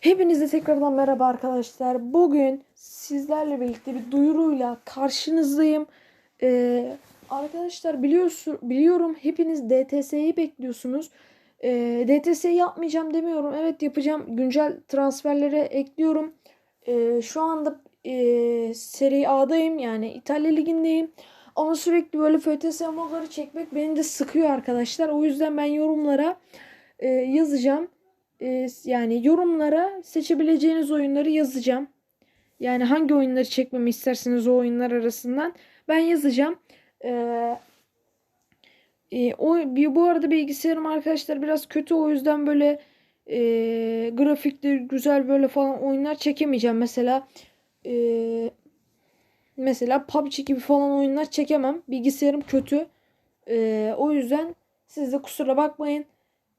Hepinize tekrardan merhaba arkadaşlar. Bugün sizlerle birlikte bir duyuruyla karşınızdayım. Ee, arkadaşlar biliyorsun biliyorum hepiniz DTS'yi bekliyorsunuz. Ee, DTS yapmayacağım demiyorum. Evet yapacağım. Güncel transferlere ekliyorum. Ee, şu anda e, Serie A'dayım yani İtalya Ligi'ndeyim. Ama sürekli böyle FTS modları çekmek beni de sıkıyor arkadaşlar. O yüzden ben yorumlara e, yazacağım. E, yani yorumlara seçebileceğiniz oyunları yazacağım. Yani hangi oyunları çekmemi isterseniz o oyunlar arasından ben yazacağım. Ee, e, o bu arada bilgisayarım arkadaşlar biraz kötü o yüzden böyle e, grafikleri güzel böyle falan oyunlar çekemeyeceğim. Mesela e, mesela PUBG gibi falan oyunlar çekemem. Bilgisayarım kötü. E, o yüzden siz de kusura bakmayın.